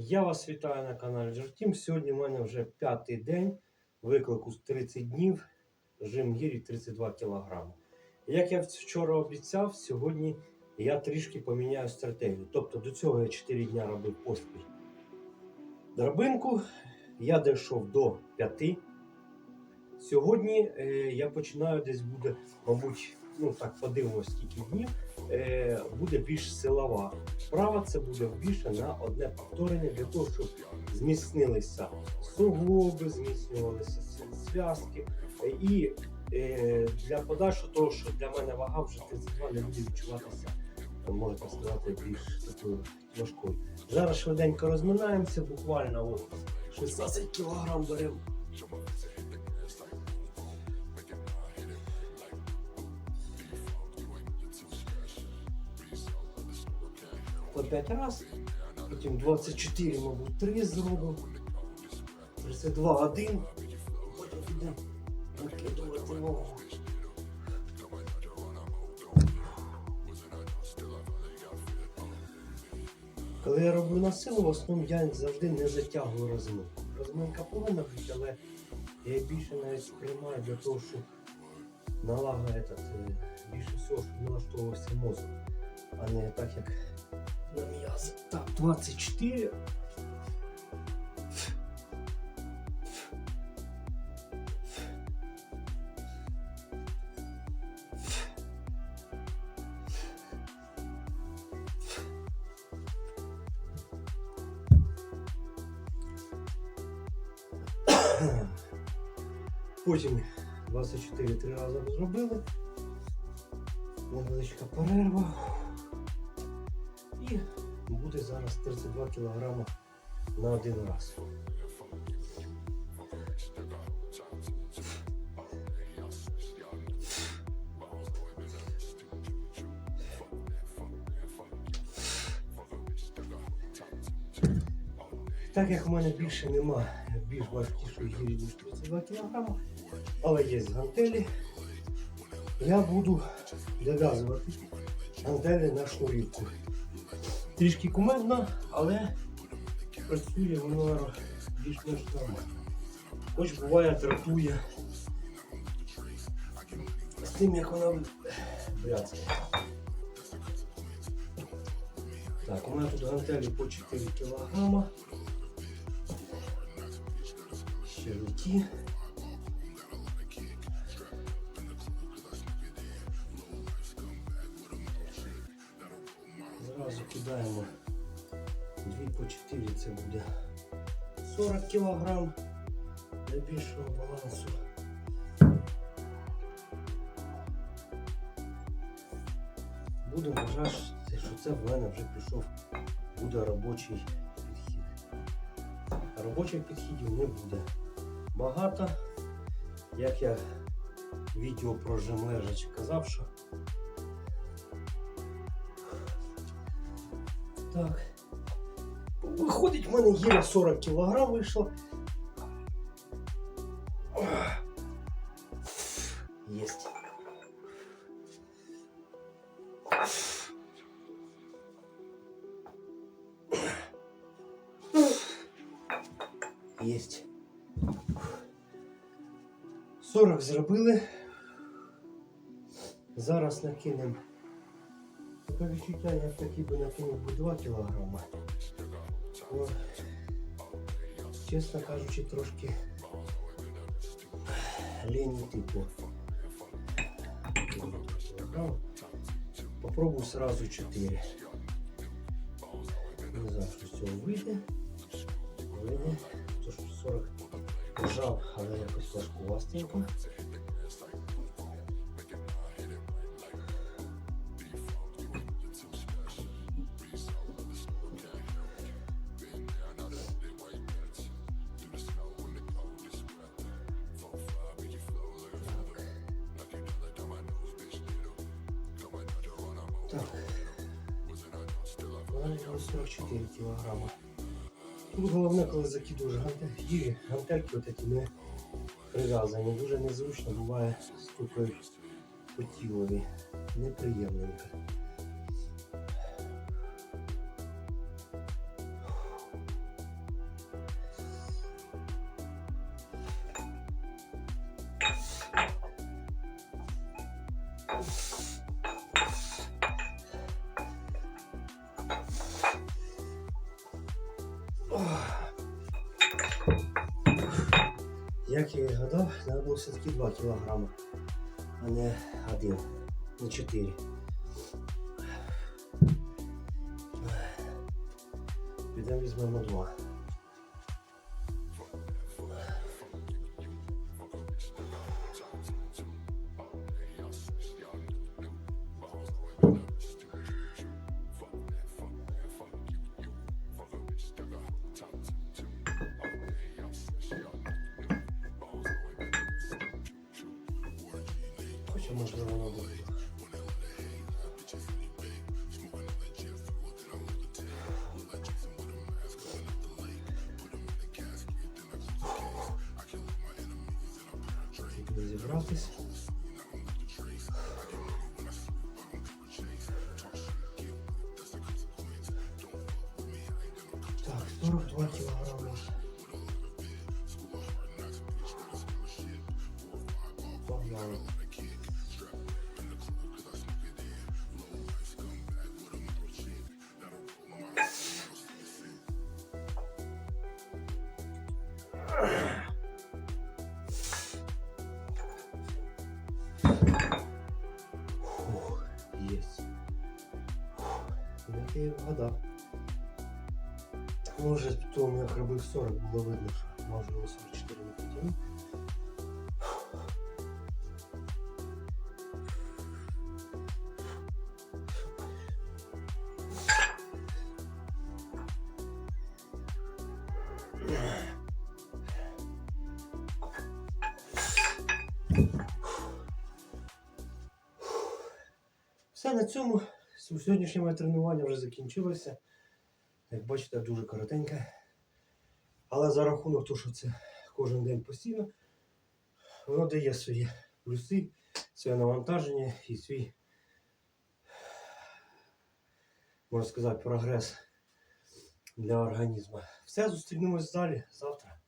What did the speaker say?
Я вас вітаю на каналі Жартім. Сьогодні в мене вже п'ятий день виклику з 30 днів, жим гірі 32 кг. Як я вчора обіцяв, сьогодні я трішки поміняю стратегію. Тобто до цього я 4 дня робив поспіль драбинку, я дійшов до 5. Сьогодні е, я починаю десь буде, мабуть, ну так подивимось скільки днів, е, буде більш силова. Вправа це буде більше на одне повторення для того, щоб зміцнилися суглоби, зміцнювалися зв'язки. Е, І е, для подальшого того, що для мене вага вже 32 не буде відчуватися, е, можна сказати, більш такою важкою. Зараз швиденько розминаємося, буквально от 16 кг беремо. По 5 раз, потім 24, мабуть, 3 зробимо. 32, 1. Потім накидувати вагу. Коли я роблю на силу, в основному я завжди не затягую розминку. Розминка повинна бути, але я більше навіть сприймаю для того, щоб налагодити е, більше всього, щоб налаштовувався мозок, а не так як на м'язи. Так, 24. Потім 24 три рази зробили. Невеличка перерва. І буде зараз 32 кг на один раз. Так як в мене більше нема більш важкішої гірі, ніж 32 кг, але є гантелі, я буду зав'язувати гантелі на шнурівку. Трішки кумедно, але працює воно більш-менш нормально. Хоч буває дратує з тим, як вона бряцає. Так, у мене тут гантелі по 4 кг. Ще руки. Зразу кидаємо 2 по 4, це буде 40 кг для більшого балансу. Буду вважати, що це в мене вже пішов буде робочий підхід. Робочих підхідів не буде багато. Як я в відео про жим лежачи казав, що Так. Виходить, в мене є 40 кг вийшло. Єсть. Єсть. 40 зробили. Зараз накинемо. Таке відчуття, як такий би накинув би 2 кілограма. Ну, чесно кажучи, трошки лені типу. Попробую сразу 4. Не знаю, що з цього вийде. Вийде. То що 40 жав, але якось важкувастенько. Так. Вона 44 кілограма. Тут головне, коли закидуєш гантельки, гантельки от такі не прив'язані. Дуже незручно буває стукають по тілові. Неприємненько. Як я і гадав, треба було все-таки 2 кг, а не один, не 4. Підемо візьмемо 2. Треба зібратись. Так, 42 кілограми. І вгадав. Може, тому, як робив 40, було видно, що можливо 44 не потягнув. Все на цьому. Сьогоднішнє моє тренування вже закінчилося. Як бачите, дуже коротеньке. Але за рахунок того, що це кожен день постійно, воно дає свої плюси, своє навантаження і свій, можна сказати, прогрес для організму. Все, зустрінемось далі завтра.